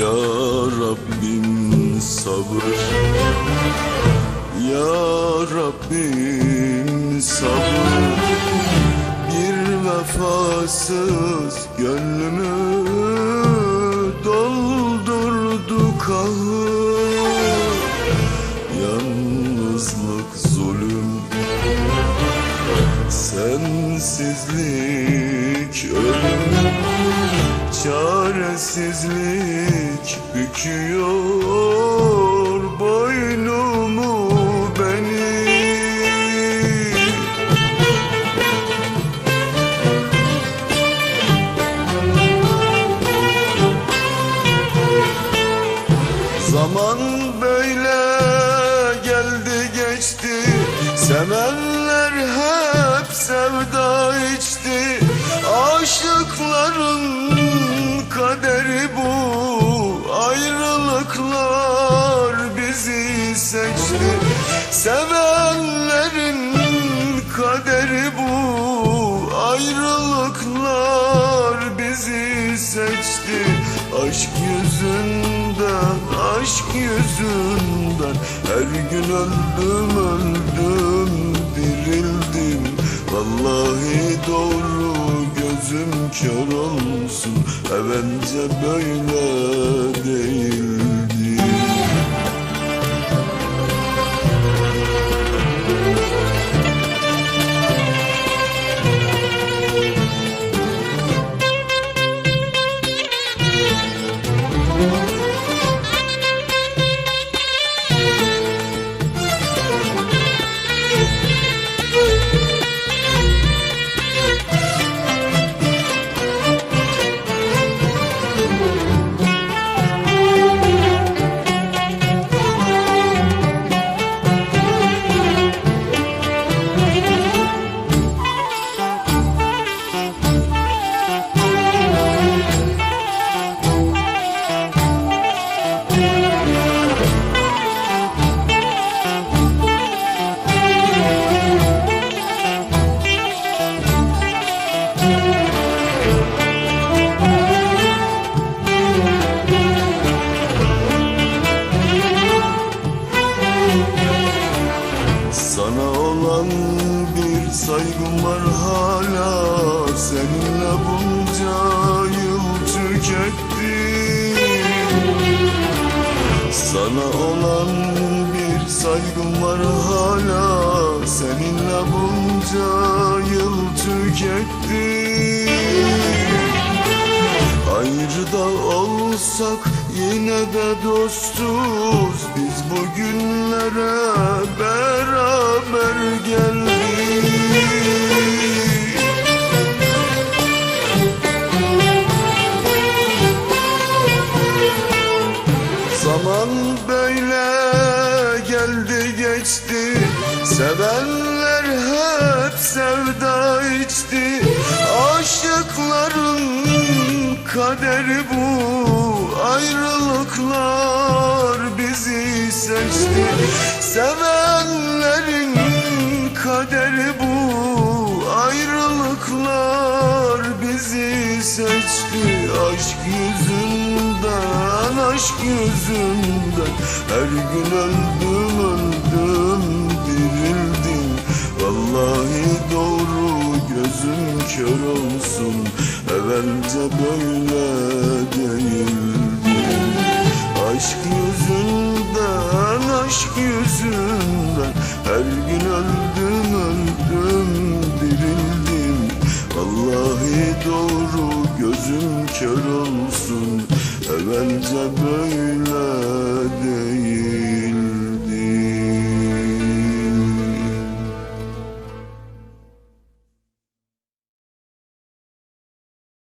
Ya Rabbim sabır. Ya Rabbim sabır. Bir vefasız gönlümü doldurdu kahır Yalnızlık zulüm. Sensizlik ölüm. Çaresizlik büküyor boynumu beni. Zaman böyle geldi geçti Sevenler hep sevda içti. Aşıkların Sevenlerin kaderi bu. Ayrılıklar bizi seçti. Aşk yüzünden, aşk yüzünden. Her gün öldüm, öldüm, dirildim. Vallahi doğru gözüm kör olsun. Evvelce böyle değildi saygım var hala Seninle bunca yıl tükettim. Sana olan bir saygım var hala Seninle bunca yıl tükettim. Ayrı da olsak yine de dostuz Biz bugünlere beraber geldik Sevenler hep sevda içti. Aşıkların kaderi bu. Ayrılıklar bizi seçti. Sevenlerin kaderi bu. Ayrılıklar bizi seçti. Aşk yüzünden, aşk yüzünden. Her gün öldüm, gözüm kör olsun Evvelce böyle değildi Aşk yüzünden, aşk yüzünden Her gün öldüm, öldüm, dirildim. Vallahi doğru gözüm kör olsun Evvelce böyle değil